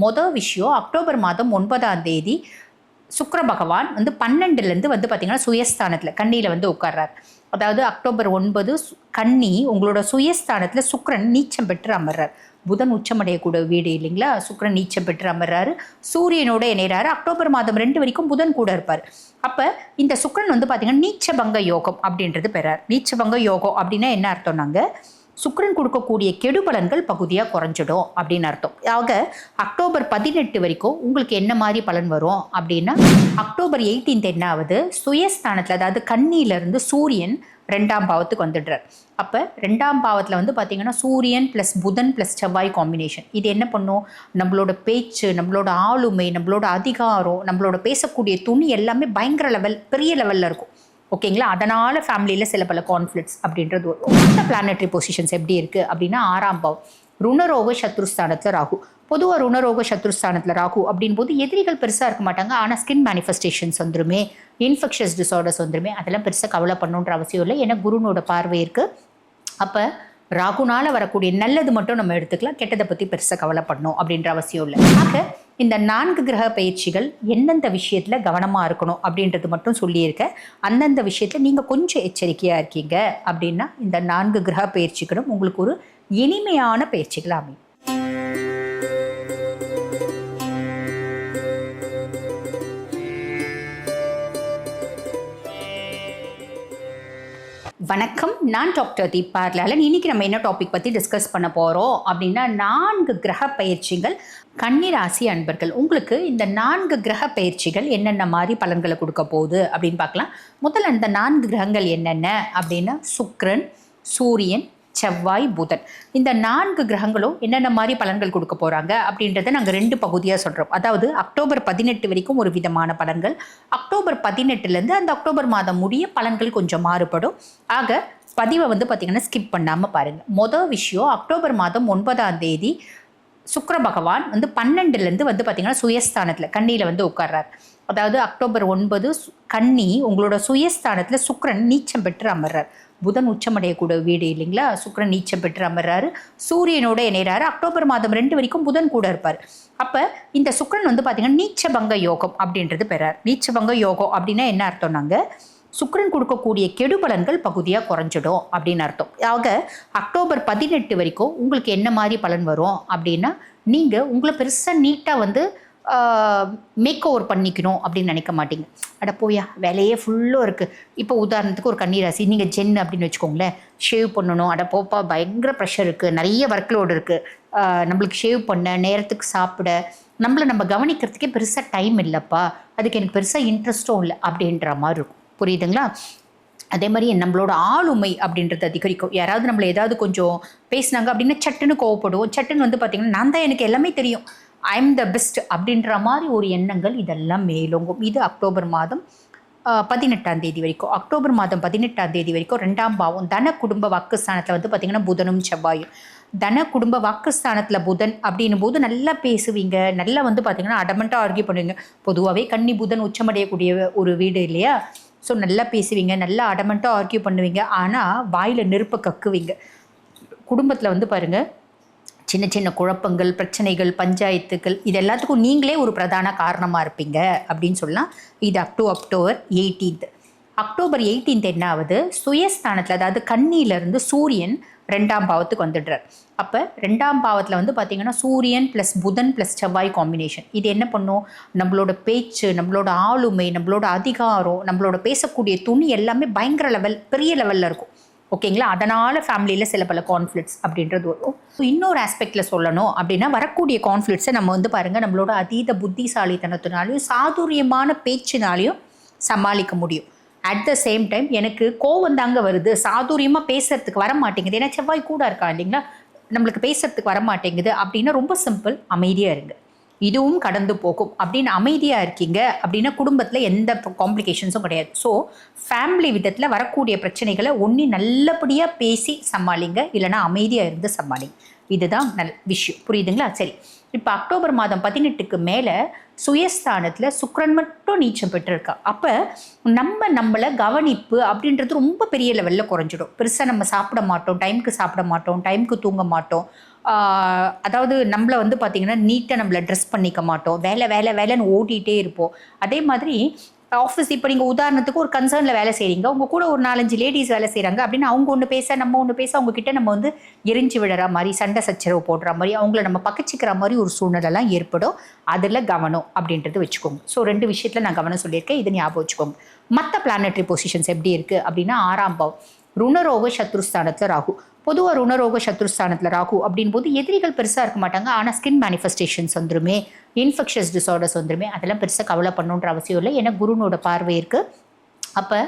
மொதல் விஷயம் அக்டோபர் மாதம் ஒன்பதாம் தேதி சுக்கர பகவான் வந்து பன்னெண்டுலேருந்து வந்து பார்த்திங்கன்னா சுயஸ்தானத்தில் கண்ணியில் வந்து உட்கார்றார். அதாவது அக்டோபர் ஒன்பது சு- கன்னி உங்களோட சுயஸ்தானத்தில் சுக்கரன் நீச்சம் பெற்று அமர்றார். புதன் உச்சமடையக்கூடிய வீடு இல்லைங்களா? சுக்கிரன் நீச்சம் பெற்று அமர்றாரு. சூரியனோட இணைகிறாரு அக்டோபர் மாதம் ரெண்டு வரைக்கும் புதன் கூட இருப்பார். அப்போ இந்த சுக்கரன் வந்து பார்த்திங்கன்னா நீச்சபங்க யோகம் அப்படின்றது பெறார். நீச்சபங்க யோகம் அப்படின்னா என்ன அர்த்தம் நாங்கள் சுக்கிரன் கொடுக்கக்கூடிய கெடுபலன்கள் பகுதியாக குறைஞ்சிடும் அப்படின்னு அர்த்தம். ஆக அக்டோபர் பதினெட்டு வரைக்கும் உங்களுக்கு என்ன மாதிரி பலன் வரும் அப்படின்னா அக்டோபர் எயிட்டீன்த் என்ன ஆகுது சுயஸ்தானத்தில் அதாவது கண்ணியிலிருந்து சூரியன் ரெண்டாம் பாவத்துக்கு வந்துடுறார். அப்போ ரெண்டாம் பாவத்தில் வந்து பார்த்தீங்கன்னா சூரியன் ப்ளஸ் புதன் ப்ளஸ் செவ்வாய் காம்பினேஷன் இது என்ன பண்ணும்? நம்மளோட பேச்சு நம்மளோட ஆளுமை நம்மளோட அதிகாரம் நம்மளோட பேசக்கூடிய துணி எல்லாமே பயங்கர லெவல் பெரிய லெவலில் இருக்கும். ஓகேங்களா? அதனால் ஃபேமிலியில் சில பல கான்ஃப்ளிக்ஸ் அப்படின்றது வரும். மொத்த பொசிஷன்ஸ் எப்படி இருக்குது அப்படின்னா ஆறாம் பாவம். ருணரோக சத்ருஸ்தானத்தில் ராகு. பொதுவாக ருணரோக சத்ருஸ்தானத்தில் ராகு அப்படின் போது எதிரிகள் பெருசாக இருக்க மாட்டாங்க. ஆனால் ஸ்கின் மேனிஃபெஸ்டேஷன்ஸ் வந்துருமே இன்ஃபெக்ஷஸ் டிசார்டர்ஸ் வந்துருமே அதெல்லாம் பெருசாக கவலை பண்ணணுன்ற அவசியம் இல்லை. ஏன்னா குருனோட பார்வை இருக்குது அப்போ ராகுனால் வரக்கூடிய நல்லது மட்டும் நம்ம எடுத்துக்கலாம். கெட்டதை பற்றி பெருசாக கவலைப்படணும் அப்படின்ற அவசியம் இல்லை. ஆக இந்த நான்கு கிரக பயிற்சிகள் எந்தெந்த விஷயத்தில் கவனமாக இருக்கணும் அப்படின்றது மட்டும் சொல்லியிருக்கேன் அந்தந்த விஷயத்தில் நீங்கள் கொஞ்சம் எச்சரிக்கையாக இருக்கீங்க அப்படின்னா இந்த நான்கு கிரக பயிற்சிகளும் உங்களுக்கு ஒரு இனிமையான பயிற்சிகள் அமையும். வணக்கம். நான் டாக்டர் தீபார்லாலன் லாலன் இன்னைக்கு நம்ம என்ன டாபிக் பற்றி டிஸ்கஸ் பண்ண போகிறோம் அப்படின்னா நான்கு கிரக பயிற்சிகள் கன்னிராசி அன்பர்கள். உங்களுக்கு இந்த நான்கு கிரக பயிற்சிகள் என்னென்ன மாதிரி பலன்களை கொடுக்க போகுது அப்படின்னு பார்க்கலாம். முதல்ல இந்த நான்கு கிரகங்கள் என்னென்ன அப்படின்னா? சுக்ரன் சூரியன் செவ்வாய் புதன். இந்த நான்கு கிரகங்களும் என்னென்ன மாதிரி பலன்கள் கொடுக்க போகிறாங்க அப்படின்றத நாங்கள் ரெண்டு பகுதியாக சொல்கிறோம் அதாவது அக்டோபர் பதினெட்டு வரைக்கும் ஒரு விதமான பலன்கள். அக்டோபர் பதினெட்டுலேருந்து அந்த அக்டோபர் மாதம் முடிய பலன்கள் கொஞ்சம் மாறுபடும். ஆக பதிவை வந்து பார்த்திங்கன்னா ஸ்கிப் பண்ணாமல் பாருங்கள் மொதல் விஷயம் அக்டோபர் மாதம் ஒன்பதாம் தேதி சுக்கர பகவான் வந்து பன்னெண்டுலேருந்து வந்து பார்த்திங்கன்னா சுயஸ்தானத்தில் கன்னியில் வந்து உட்கார்றார். அதாவது அக்டோபர் ஒன்பது கன்னி உங்களோட சுயஸ்தானத்தில் சுக்கரன் நீச்சம் பெற்று அமர்றார். புதன் உச்சமடையக்கூட வீடு இல்லைங்களா? சுக்கரன் நீச்சம் பெற்று அமர்றாரு. சூரியனோட இணைறாரு அக்டோபர் மாதம் ரெண்டு வரைக்கும் புதன் கூட இருப்பார். அப்போ இந்த சுக்கரன் வந்து பார்த்திங்கன்னா நீச்சபங்க யோகம் அப்படின்றது பெறார். நீச்சபங்க யோகம் அப்படின்னா என்ன அர்த்தம் நாங்கள் சுக்கிரன் கொடுக்கக்கூடிய கெடுபலன்கள் பகுதியாக குறைஞ்சிடும் அப்படின்னு அர்த்தம். ஆக அக்டோபர் பதினெட்டு வரைக்கும் உங்களுக்கு என்ன மாதிரி பலன் வரும் அப்படின்னா நீங்கள் உங்களை பெருசாக நீட்டாக வந்து மேக் ஓவர் பண்ணிக்கணும் அப்படின்னு நினைக்க மாட்டீங்க. அட போயா வேலையே ஃபுல்லாக இருக்குது இப்போ உதாரணத்துக்கு ஒரு கன்னிராசி நீங்கள் ஜென் அப்படின்னு வச்சுக்கோங்களேன் ஷேவ் பண்ணணும். அட போப்பா பயங்கர ப்ரெஷர் இருக்குது நிறைய ஒர்க் லோடு இருக்குது நம்மளுக்கு ஷேவ் பண்ண நேரத்துக்கு சாப்பிட நம்மளை நம்ம கவனிக்கிறதுக்கே பெருசாக டைம் இல்லைப்பா. அதுக்கு எனக்கு பெருசாக இன்ட்ரெஸ்ட்டும் இல்லை அப்படின்ற மாதிரி இருக்கும். புரியுதுங்களா? அதே மாதிரி நம்மளோட ஆளுமை அப்படின்றது அதிகரிக்கும். யாராவது நம்மளை ஏதாவது கொஞ்சம் பேசினாங்க அப்படின்னா சட்டுன்னு கோவப்படுவோம். சட்டுன்னு வந்து பார்த்திங்கன்னா நான் தான் எனக்கு எல்லாமே தெரியும். ஐ எம் த பெஸ்ட் அப்படின்ற மாதிரி ஒரு எண்ணங்கள் இதெல்லாம் மேலோங்கும். இது அக்டோபர் மாதம் பதினெட்டாம் தேதி வரைக்கும். அக்டோபர் மாதம் பதினெட்டாம் தேதி வரைக்கும் ரெண்டாம் பாவம் தன குடும்ப வாக்குஸ்தானத்தில் வந்து பார்த்திங்கன்னா புதனும் செவ்வாயும். தன குடும்ப வாக்குஸ்தானத்தில் புதன் அப்படின்னும் போது நல்லா பேசுவீங்க. நல்லா வந்து பார்த்திங்கன்னா அடமெண்ட்டாக ஆர்கியூ பண்ணுவீங்க. பொதுவாகவே கன்னி புதன் உச்சமடையக்கூடிய ஒரு வீடு இல்லையா? ஸோ நல்லா பேசுவீங்க நல்லா அடமெண்ட்டாக ஆர்கியூ பண்ணுவீங்க ஆனால் வாயில் நெருப்பை கக்குவீங்க. குடும்பத்தில் வந்து பாருங்கள் சின்ன சின்ன குழப்பங்கள் பிரச்சனைகள் பஞ்சாயத்துக்கள் இது எல்லாத்துக்கும் நீங்களே ஒரு பிரதான காரணமாக இருப்பீங்க அப்படின்னு சொல்லலாம். இது up to October eighteenth October eighteenth என்ன ஆகுது? சுயஸ்தானத்தில் அதாவது கண்ணியிலேருந்து சூரியன் ரெண்டாம் பாவத்துக்கு வந்துடுறார். அப்போ ரெண்டாம் பாவத்தில் வந்து பார்த்திங்கன்னா சூரியன் ப்ளஸ் புதன் ப்ளஸ் செவ்வாய் காம்பினேஷன் இது என்ன பண்ணும்? நம்மளோட பேச்சு நம்மளோட ஆளுமை நம்மளோட அதிகாரம் நம்மளோட பேசக்கூடிய துணி எல்லாமே பயங்கர லெவல் பெரிய லெவலில் இருக்கும். ஓகேங்களா அதனால் ஃபேமிலியில் சில பல கான்ஃப்ளிக்ஸ் அப்படின்றது வரும். ஸோ இன்னொரு ஆஸ்பெக்டில் சொல்லணும் அப்படின்னா வரக்கூடிய கான்ஃப்ளிக்ஸை நம்ம வந்து பாருங்கள் நம்மளோட அதீத புத்திசாலித்தனத்தினாலையும் சாதுரியமான பேச்சினாலையும் சமாளிக்க முடியும். அட் த சேம் டைம் எனக்கு கோவம் தாங்க வருது. சாதுரியமாக பேசுறதுக்கு வர மாட்டேங்குது. ஏன்னா செவ்வாய் கூட இருக்கா இல்லைங்களா? நம்மளுக்கு பேசுறதுக்கு வர மாட்டேங்குது. அப்படின்னா ரொம்ப சிம்பிள் அமைதியாக இருங்க. இதுவும் கடந்து போகும். அப்படின்னு அமைதியாக இருக்கீங்க. அப்படின்னா குடும்பத்தில் எந்த காம்ப்ளிகேஷன்ஸும் கிடையாது. ஸோ ஃபேமிலி விதத்தில் வரக்கூடிய பிரச்சனைகளை ஒன்றி நல்லபடியாக பேசி சமாளிங்க. இல்லைனா அமைதியாக இருந்து சமாளிங்க. இதுதான் நல் விஷயம். புரியுதுங்களா? சரி. இப்போ அக்டோபர் மாதம் பதினெட்டுக்கு மேலே சுயஸ்தானத்தில் சுக்ரன் மட்டும் நீச்சம் பெற்றிருக்கா. அப்போ நம்ம நம்மளை கவனிப்பு அப்படின்றது ரொம்ப பெரிய லெவலில் குறைஞ்சிடும். பெருசாக நம்ம சாப்பிட மாட்டோம் டைமுக்கு சாப்பிட மாட்டோம் டைமுக்கு தூங்க மாட்டோம். அதாவது நம்மளை வந்து பார்த்திங்கன்னா நீட்டாக நம்மளை ட்ரெஸ் பண்ணிக்க மாட்டோம். வேலை வேலை வேலைன்னு ஓட்டிகிட்டே இருப்போம். அதே மாதிரி ஆஃபீஸ் இப்போ நீங்கள் உதாரணத்துக்கு ஒரு கன்சர்னில் வேலை செய்கிறீங்க உங்கள் கூட ஒரு நாலஞ்சு லேடிஸ் வேலை செய்கிறாங்க அப்படின்னு அவங்க ஒன்று பேச நம்ம ஒன்று பேச அவங்கக்கிட்ட நம்ம வந்து எரிஞ்சு விடுற மாதிரி சண்டை சச்சரவு போடுற மாதிரி அவங்கள நம்ம பக்கச்சிக்கிற மாதிரி ஒரு சூழ்நிலைலாம் ஏற்படும். அதில் கவனம் அப்படின்றது வச்சுக்கோங்க. ஸோ ரெண்டு விஷயத்தில் நான் கவனம் சொல்லியிருக்கேன். இது ஞாபகம் வச்சுக்கோங்க. மற்ற பிளானட்ரி பொசிஷன்ஸ் எப்படி இருக்குது அப்படின்னா ஆறாம் பாவம். ருணரோக சத்ருஸ்தானத்தில் ராகு. பொதுவாக ருணரோக சத்ருஸ்தானத்தில் ராகு அப்படின் போது எதிரிகள் பெருசாக இருக்க மாட்டாங்க. ஆனால் ஸ்கின் மேனிஃபெஸ்டேஷன்ஸ் வந்துருமே இன்ஃபெக்ஷஸ் டிசார்டர்ஸ் வந்துருமே அதெல்லாம் பெருசாக கவலை பண்ணுன்ற அவசியம் இல்லை. ஏன்னா குருனோட பார்வை இருக்குது அப்போ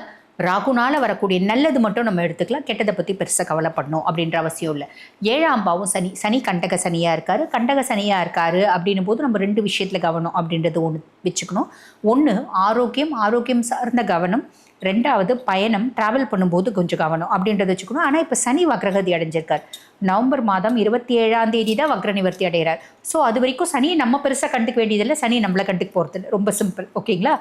ராகுனால் வரக்கூடிய நல்லது மட்டும் நம்ம எடுத்துக்கலாம். கெட்டதை பற்றி பெருசாக கவலைப்படணும் அப்படின்ற அவசியம் இல்லை. ஏழாம் பாவம் சனி சனி கண்டக சனியாக இருக்கார். கண்டக சனியாக இருக்காரு அப்படின்னும் போது நம்ம ரெண்டு விஷயத்தில் கவனம் அப்படின்றது ஒன்று வச்சுக்கணும். ஒன்று ஆரோக்கியம் ஆரோக்கியம் சார்ந்த கவனம். ரெண்டாவது பயணம் ட்ராவல் பண்ணும்போது கொஞ்சம் கவனம் அப்படின்றத வச்சுக்கணும். ஆனால் இப்போ சனி வக்ரகதி அடைஞ்சிருக்கார். நவம்பர் மாதம் இருபத்தி ஏழாம் தேதி தான் வக்ர நிவர்த்தி அடைகிறார். ஸோ அது வரைக்கும் சனியை நம்ம பெருசாக கண்டுக்க வேண்டியதில்லை. சனி நம்மளை கண்டுக்க போகிறது ரொம்ப சிம்பிள் ஓகேங்களா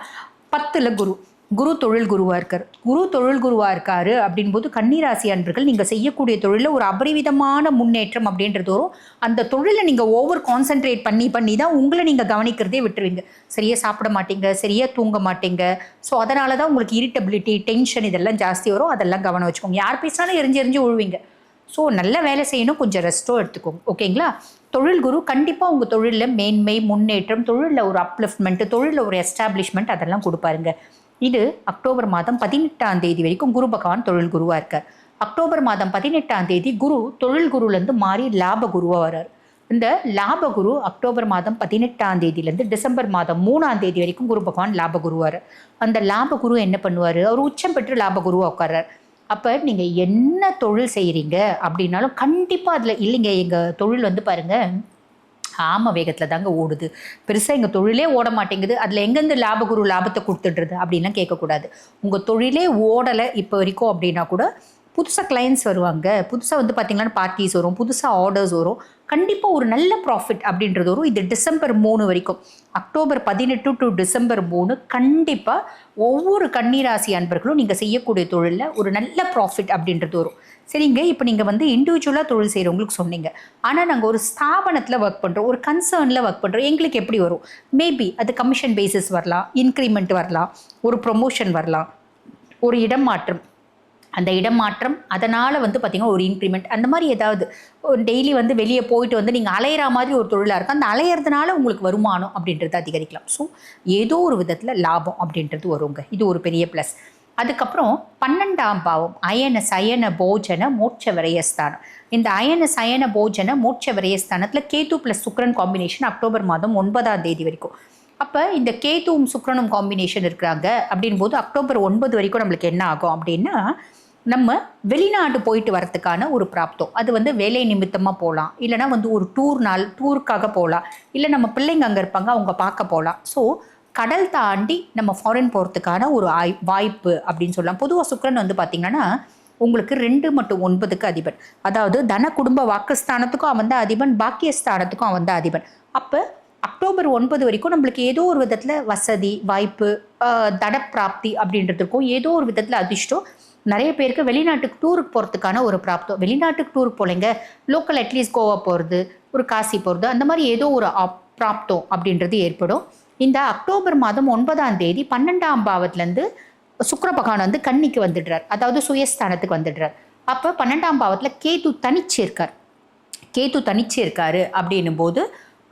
பத்தில் குரு. குரு தொழில் குருவாக இருக்கார். குரு தொழில் குருவாக இருக்காரு அப்படின்போது கன்னிராசி அன்பர்கள் நீங்கள் செய்யக்கூடிய தொழிலில் ஒரு அபரிவிதமான முன்னேற்றம் அப்படின்றது வரும். அந்த தொழிலை நீங்கள் ஓவர் கான்சென்ட்ரேட் பண்ணி பண்ணி தான் உங்களை நீங்கள் கவனிக்கிறதே விட்டுருவீங்க. சரியாக சாப்பிட மாட்டீங்க சரியாக தூங்க மாட்டீங்க. ஸோ அதனால தான் உங்களுக்கு இரிட்டபிலிட்டி டென்ஷன் இதெல்லாம் ஜாஸ்தி வரும். அதெல்லாம் கவனம் வச்சுக்கோங்க. யார் பேசினாலும் எரிஞ்சு எரிஞ்சு உழுவீங்க. ஸோ நல்ல வேலை செய்யணும். கொஞ்சம் ரெஸ்ட்டும் எடுத்துக்கோங்க. ஓகேங்களா தொழில் குரு கண்டிப்பாக உங்கள் தொழிலில் மேன்மை முன்னேற்றம் தொழிலில் ஒரு அப்லிஃப்ட்மெண்ட்டு தொழிலில் ஒரு எஸ்டாப்ளிஷ்மெண்ட் அதெல்லாம் கொடுப்பாருங்க. இது அக்டோபர் மாதம் பதினெட்டாம் தேதி வரைக்கும் குரு பகவான் தொழில் குருவாக இருக்கார். அக்டோபர் மாதம் பதினெட்டாம் தேதி குரு தொழில் குருலேருந்து மாறி லாப குருவாக வர்றார். இந்த லாப குரு அக்டோபர் மாதம் பதினெட்டாம் தேதியிலேருந்து டிசம்பர் மாதம் மூணாம் தேதி வரைக்கும் குரு பகவான் லாபகுருவார் அந்த லாபகுரு என்ன பண்ணுவார்? அவர் உச்சம் பெற்று லாப குருவாக உட்கார்றார். அப்போ நீங்கள் என்ன தொழில் செய்கிறீங்க அப்படின்னாலும் கண்டிப்பாக அதில் இல்லைங்க. எங்கள் தொழில் வந்து பாருங்கள் ஆம வேகத்தில் தாங்க ஓடுது. பெருசாக எங்கள் தொழிலே ஓட மாட்டேங்குது. அதில் எங்கேருந்து லாபகுரு லாபத்தை கொடுத்துடுறது அப்படின்லாம் கேட்கக்கூடாது. உங்கள் தொழிலே ஓடலை இப்போ வரைக்கும் அப்படின்னா கூட புதுசாக கிளைண்ட்ஸ் வருவாங்க. புதுசாக வந்து பார்த்திங்கன்னா பார்ட்டிஸ் வரும். புதுசாக ஆர்டர்ஸ் வரும். கண்டிப்பாக ஒரு நல்ல ப்ராஃபிட் அப்படின்றது வரும். இது டிசம்பர் மூணு வரைக்கும். அக்டோபர் பதினெட்டு டு டிசம்பர் மூணு கண்டிப்பாக ஒவ்வொரு கன்னிராசி அன்பர்களும் நீங்கள் செய்யக்கூடிய தொழிலில் ஒரு நல்ல ப்ராஃபிட் அப்படின்றது வரும். சரிங்க இப்போ நீங்கள் வந்து இண்டிவிஜுவலாக தொழில் செய்கிறவங்களுக்கு சொன்னீங்க. ஆனால் நாங்கள் ஒரு ஸ்தாபனத்தில் ஒர்க் பண்ணுறோம் ஒரு கன்சர்னில் ஒர்க் பண்ணுறோம் எங்களுக்கு எப்படி வரும்? மேபி அது கமிஷன் பேசிஸ் வரலாம் இன்க்ரிமெண்ட் வரலாம் ஒரு ப்ரொமோஷன் வரலாம் ஒரு இடம் மாற்றம். அந்த இடம் மாற்றம் அதனால் வந்து பார்த்திங்கன்னா ஒரு இன்க்ரிமெண்ட் அந்த மாதிரி ஏதாவது டெய்லி வந்து வெளியே போயிட்டு வந்து நீங்கள் அலையிற மாதிரி ஒரு தொழிலாக இருக்கும். அந்த அலையிறதுனால உங்களுக்கு வருமானம் அப்படின்றது அதிகரிக்கலாம். ஸோ ஏதோ ஒரு விதத்தில் லாபம் அப்படின்றது வருங்க. இது ஒரு பெரிய ப்ளஸ் அதுக்கப்புறம் பன்னெண்டாம் பாவம் அயன சயன போஜன மோட்ச விரயஸ்தானம். இந்த அயன சயன போஜன மோட்ச விரயஸ்தானத்தில் Ketu plus Sukran combination October மாதம் ஒன்பதாம் தேதி வரைக்கும். அப்போ இந்த கேதுவும் சுக்ரனும் காம்பினேஷன் இருக்கிறாங்க அப்படின் போது அக்டோபர் ஒன்பது வரைக்கும் நம்மளுக்கு என்ன ஆகும் அப்படின்னா நம்ம வெளிநாடு போயிட்டு வரத்துக்கான ஒரு பிராப்தம். அது வந்து வேலை நிமித்தமாக போகலாம். இல்லைனா வந்து ஒரு டூர் நாள் டூருக்காக போகலாம். இல்லை நம்ம பிள்ளைங்க அங்கே இருப்பாங்க அவங்க பார்க்க போகலாம். ஸோ கடல் தாண்டி நம்ம ஃபாரின் போகிறதுக்கான ஒரு ஆய் வாய்ப்பு அப்படின்னு சொல்லலாம். பொதுவாக சுக்ரன் வந்து பார்த்திங்கன்னா உங்களுக்கு ரெண்டு மற்றும் ஒன்பதுக்கு அதிபன். அதாவது தன குடும்ப வாக்குஸ்தானத்துக்கும் அவன் தான் அதிபன் பாக்கியஸ்தானத்துக்கும் அவன் தான் அதிபன். அப்போ அக்டோபர் ஒன்பது வரைக்கும் நம்மளுக்கு ஏதோ ஒரு விதத்தில் வசதி வாய்ப்பு ஆஹ், தனப்பிராப்தி அப்படின்றதுக்கும் ஏதோ ஒரு விதத்தில் அதிர்ஷ்டம். நிறைய பேருக்கு வெளிநாட்டுக்கு டூருக்கு போகிறதுக்கான ஒரு பிராப்தம். வெளிநாட்டுக்கு டூருக்கு போகலைங்க லோக்கல் அட்லீஸ்ட் கோவா போகிறது ஒரு காசி போகிறது அந்த மாதிரி ஏதோ ஒரு அப்- பிராப்தம் அப்படின்றது ஏற்படும். இந்த அக்டோபர் மாதம் ஒன்பதாம் தேதி பன்னெண்டாம் பாவத்துலேருந்து சுக்கிர பகவான் வந்து கன்னிக்கு வந்துடுறார். அதாவது சுயஸ்தானத்துக்கு வந்துடுறார். அப்போ பன்னெண்டாம் பாவத்தில் கேது தனிச்சு இருக்கார் கேது தனிச்சு இருக்காரு அப்படின்னும் போது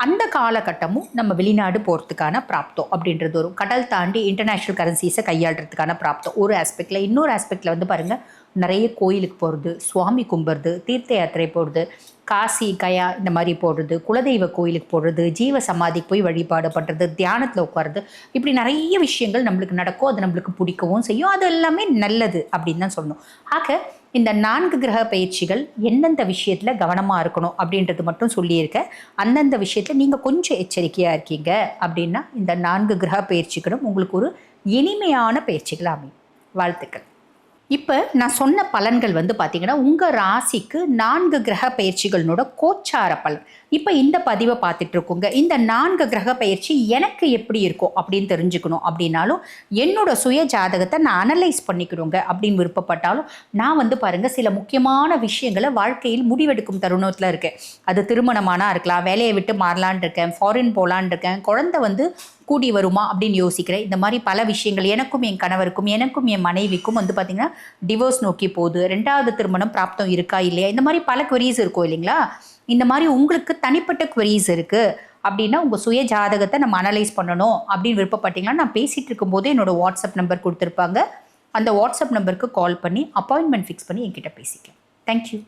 அந்த காலகட்டமும் நம்ம வெளிநாடு போகிறதுக்கான பிராப்தம் அப்படின்றது வரும். கடல் தாண்டி இன்டர்நேஷ்னல் கரன்சிஸை கையாளுறதுக்கான பிராப்தம். ஒரு ஆஸ்பெக்டில் இன்னொரு ஆஸ்பெக்டில் வந்து பாருங்கள் நிறைய கோயிலுக்கு போகிறது சுவாமி கும்பிட்றது தீர்த்த யாத்திரை போகிறது காசி கயா இந்த மாதிரி போடுறது குலதெய்வ கோயிலுக்கு போடுறது ஜீவ சமாதிக்கு போய் வழிபாடு பண்ணுறது தியானத்தில் உட்காருது இப்படி நிறைய விஷயங்கள் நம்மளுக்கு நடக்கும் அது நம்மளுக்கு பிடிக்கவும் செய்யும். அது எல்லாமே நல்லது அப்படின்னு தான் சொல்லணும். ஆக இந்த நான்கு கிரக பயிற்சிகள் எந்தெந்த விஷயத்தில் கவனமாக இருக்கணும் அப்படின்றது மட்டும் சொல்லியிருக்கேன் அந்தந்த விஷயத்தில் நீங்கள் கொஞ்சம் எச்சரிக்கையாக இருக்கீங்க அப்படின்னா இந்த நான்கு கிரக பயிற்சிகளும் உங்களுக்கு ஒரு இனிமையான பயிற்சிகள் அமையும். வாழ்த்துக்கள். இப்போ நான் சொன்ன பலன்கள் வந்து பார்த்தீங்கன்னா உங்கள் ராசிக்கு நான்கு கிரக பயிற்சிகளோட கோச்சார பலன். இப்போ இந்த பதிவை பார்த்துட்டு இருக்கோங்க இந்த நான்கு கிரக பயிற்சி எனக்கு எப்படி இருக்கும் அப்படின்னு தெரிஞ்சுக்கணும் அப்படின்னாலும் என்னோட சுய ஜாதகத்தை நான் அனலைஸ் பண்ணிக்கணுங்க அப்படின்னு விருப்பப்பட்டாலும் நான் வந்து பாருங்கள் சில முக்கியமான விஷயங்களை வாழ்க்கையில் முடிவெடுக்கும் தருணத்தில் இருக்கேன். அது திருமணமானா இருக்கலாம் வேலையை விட்டு மாறலான் இருக்கேன் ஃபாரின் போகலான் இருக்கேன் குழந்தை வந்து கூடி வருமா அப்படின்னு யோசிக்கிறேன். இந்த மாதிரி பல விஷயங்கள் எனக்கும் என் கணவருக்கும் எனக்கும் என் மனைவிக்கும் வந்து பார்த்திங்கன்னா டிவோர்ஸ் நோக்கி போகுது. ரெண்டாவது திருமணம் பிராப்தம் இருக்கா இல்லையா? இந்த மாதிரி பல queries இருக்கும் இல்லைங்களா? இந்த மாதிரி உங்களுக்கு தனிப்பட்ட queries இருக்குது அப்படின்னா உங்கள் சுய ஜாதகத்தை நம்ம அனலைஸ் பண்ணணும் அப்படின்னு விருப்பப்பட்டீங்கன்னா நான் பேசிகிட்டு இருக்கும்போது என்னோட வாட்ஸ்அப் நம்பர் கொடுத்துருப்பாங்க. அந்த வாட்ஸ்அப் நம்பருக்கு கால் பண்ணி அப்பாயின்மெண்ட் ஃபிக்ஸ் பண்ணி என்கிட்ட பேசிக்கலாம். தேங்க்யூ